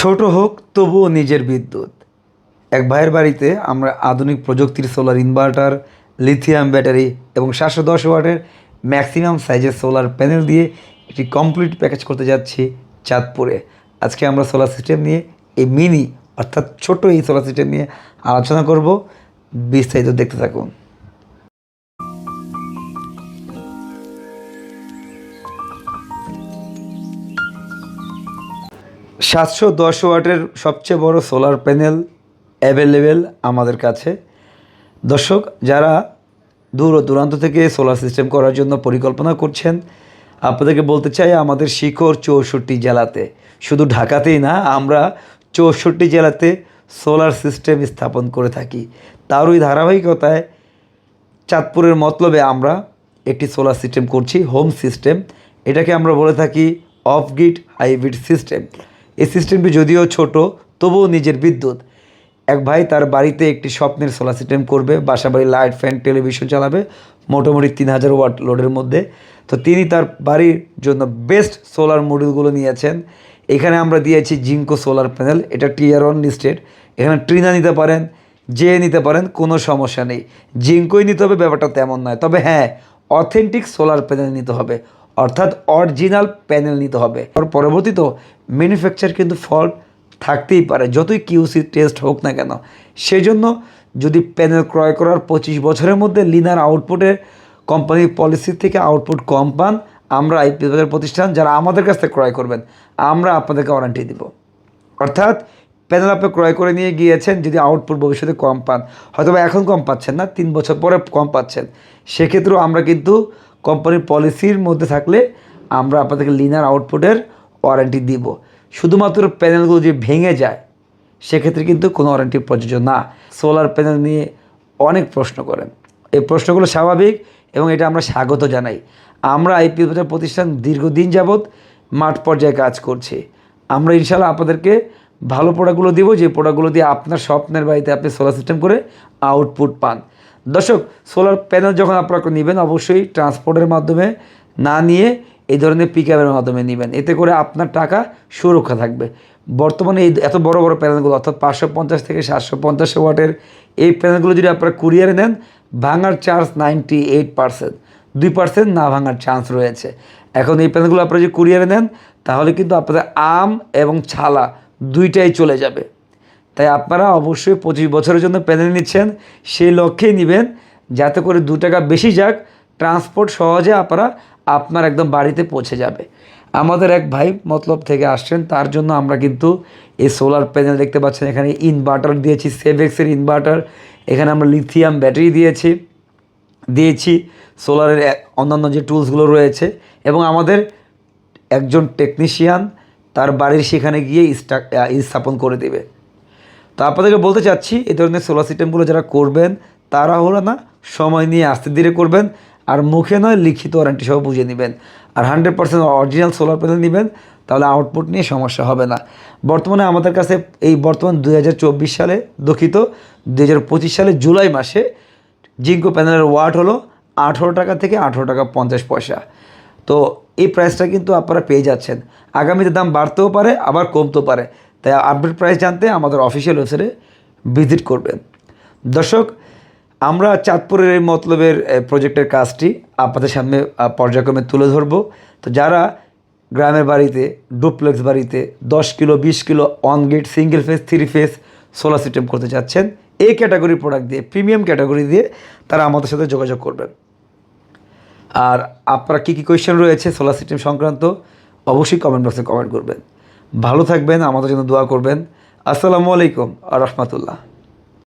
ছোট হোক, তবুও নিজের বিদ্যুৎ। এক ভাইয়ের বাড়িতে আমরা আধুনিক প্রযুক্তির সোলার ইনভার্টার, লিথিয়াম ব্যাটারি এবং সাতশো দশ ওয়াটের ম্যাক্সিমাম সাইজের সোলার প্যানেল দিয়ে একটি কমপ্লিট প্যাকেজ করতে যাচ্ছি চাঁদপুরে। আজকে আমরা সোলার সিস্টেম নিয়ে এই মিনি অর্থাৎ ছোট এই সোলার সিস্টেম নিয়ে আলোচনা করব। বিস্তারিত দেখতে থাকুন। সাতশো দশ ওয়াটের সবচেয়ে বড় সোলার প্যানেল অ্যাভেলেবেল আমাদের কাছে। দর্শক, যারা দূর ও দূরান্ত থেকে সোলার সিস্টেম করার জন্য পরিকল্পনা করছেন, আপনাদেরকে বলতে চাই আমাদের শিখর চৌষট্টি জেলাতে। শুধু ঢাকাতেই না, আমরা চৌষট্টি জেলাতে সোলার সিস্টেম স্থাপন করে থাকি। তারই ধারাবাহিকতায় চাঁদপুরের মতলবে আমরা একটি সোলার সিস্টেম করছি, হোম সিস্টেম। এটাকে আমরা বলে থাকি অফ গ্রিড হাইব্রিড সিস্টেম এই সিস্টেমটি যদিও ছোট, তবুও নিজের বিদ্যুৎ। এক ভাই তার বাড়িতে একটি স্বপ্নের সোলার সিস্টেম করবে বাসা বাড়ি লাইট ফ্যান টেলিভিশন চালাবে, মোটামুটি তিন হাজার ওয়াট লোডের মধ্যে। তো তিনি তার বাড়ির জন্য বেস্ট সোলার মডিউলগুলো নিয়েছেন। এখানে আমরা দিয়েছি জিঙ্কো সোলার প্যানেল এটা টিয়ার ওয়ান লিস্টেড এখানে ট্রিনা নিতে পারেন, যে নিতে পারেন, কোনো সমস্যা নেই। জিঙ্কোই নিতে হবে, ব্যাপারটা তেমন নয়। তবে হ্যাঁ অথেন্টিক সোলার প্যানেল নিতে হবে। অর্থাৎ অরিজিনাল প্যানেল নিতে হবে। আর পরবর্তীতেও ম্যানুফ্যাকচার কিন্তু ফল্ট থাকতেই পারে, যতই কিউসি টেস্ট হোক না কেন। সেজন্য যদি প্যানেল ক্রয় করার পঁচিশ বছরের মধ্যে লিনার আউটপুটের কোম্পানির পলিসি থেকে আউটপুট কম পান, আমরা আইপি প্রতিষ্ঠান যারা আমাদের কাছ থেকে ক্রয় করবেন, আমরা আপনাদেরকে ওয়ারেন্টি দিব। অর্থাৎ প্যানেল আপনি ক্রয় করে নিয়ে গিয়েছেন, যদি আউটপুট ভবিষ্যতে কম পান হয়তো এখন কম পাচ্ছেন না, তিন বছর পরে কম পাচ্ছেন। সেক্ষেত্রেও আমরা কিন্তু কোম্পানির পলিসির মধ্যে থাকলে আমরা আপনাদেরকে লিনার আউটপুটের ওয়ারেন্টি দিব। শুধুমাত্র প্যানেলগুলো যদি ভেঙে যায়, সেক্ষেত্রে কিন্তু কোনো ওয়ারেন্টি প্রযোজ্য না। সোলার প্যানেল নিয়ে অনেক প্রশ্ন করেন। এই প্রশ্নগুলো স্বাভাবিক এবং এটা আমরা স্বাগত জানাই। আমরা আইপি প্রতিষ্ঠান দীর্ঘদিন যাবৎ মাঠ পর্যায়ে কাজ করছে। আমরা ইনশাল্লাহ আপনাদেরকে ভালো প্রোডাক্টগুলো দিব, যে প্রোডাক্টগুলো দিয়ে আপনার স্বপ্নের বাড়িতে আপনি সোলার সিস্টেম করে আউটপুট পান। দর্শক সোলার প্যানেল যখন আপনারা নেবেন, অবশ্যই ট্রান্সপোর্টের মাধ্যমে না নিয়ে এই ধরনের পিক আপের মাধ্যমে নেবেন। এতে করে আপনার টাকা সুরক্ষা থাকবে। বর্তমানে এই এত বড় বড় প্যানেলগুলো অর্থাৎ পাঁচশো পঞ্চাশ থেকে সাতশো পঞ্চাশ ওয়াটের এই প্যানেলগুলো যদি আপনারা কুরিয়ারে নেন, ভাঙার চার্জ নাইনটি এইট পার্সেন্ট দুই পার্সেন্ট না ভাঙার চান্স রয়েছে। এখন এই প্যানেলগুলো আপনারা যদি কুরিয়ারে নেন, তাহলে কিন্তু আপনাদের আম এবং ছালা দুইটাই চলে যাবে। তাই আপনারা অবশ্যই পঁচিশ বছরের জন্য প্যানেল নিচ্ছেন, সেই লক্ষ্যেই নেবেন। যাতে করে দু টাকা বেশি যাক ট্রান্সপোর্ট সহজে আপনারা, আপনার একদম বাড়িতে পৌঁছে যাবে। আমাদের এক ভাই মতলব থেকে আসছেন, তার জন্য আমরা কিন্তু এই সোলার প্যানেল দেখতে পাচ্ছেন, এখানে ইনভার্টার দিয়েছি সেভেক্সের ইনভার্টার এখানে আমরা লিথিয়াম ব্যাটারি দিয়েছি দিয়েছি সোলারের অন্যান্য যে টুলসগুলো রয়েছে, এবং আমাদের একজন টেকনিশিয়ান তার বাড়ির সেখানে গিয়ে স্থাপন করে দেবে। তো আপনাদেরকে বলতে চাচ্ছি, এই ধরনের সোলার সিস্টেমগুলো যারা করবেন তারা হলো না, সময় নিয়ে আস্তে ধীরে করবেন, আর মুখে নয়, লিখিত ওয়ারেন্টি সহ বুঝে নেবেন। আর hundred percent original solar panel নেবেন, তাহলে আউটপুট নিয়ে সমস্যা হবে না। বর্তমানে আমাদের কাছে এই বর্তমান দুই হাজার চব্বিশ সালে দুঃখিত, দুই সালে জুলাই মাসে জিঙ্কো প্যানেলের ওয়াট হলো আঠেরো টাকা থেকে আঠেরো টাকা পঞ্চাশ পয়সা। তো এই প্রাইসটা কিন্তু আপনারা পেয়ে যাচ্ছেন। আগামীতে দাম বাড়তেও পারে, আবার কমতেও পারে। তাই আপডেট প্রাইস জানতে আমাদের অফিসিয়াল ওয়েবসাইটে ভিজিট করবেন। দর্শক, আমরা চাঁদপুরের এই মতলবের প্রজেক্টের কাজটি আপনাদের সামনে পর্যায়ক্রমে তুলে ধরবো। তো যারা গ্রামের বাড়িতে ডুপ্লেক্স বাড়িতে দশ কিলো, বিশ kilo on grid single phase three phase solar system করতে চাচ্ছেন, এই ক্যাটাগরি প্রোডাক্ট দিয়ে প্রিমিয়াম ক্যাটাগরি দিয়ে তারা আমাদের সাথে যোগাযোগ করবেন। আর আপনারা কী কী কোয়েশ্চেন রয়েছে সোলার সিস্টেম সংক্রান্ত, অবশ্যই কমেন্ট বক্সে কমেন্ট করবেন। ভালো থাকবেন আমাদের জন্য দোয়া করবেন। আসসালামু আলাইকুম আর রহমতুল্লাহ।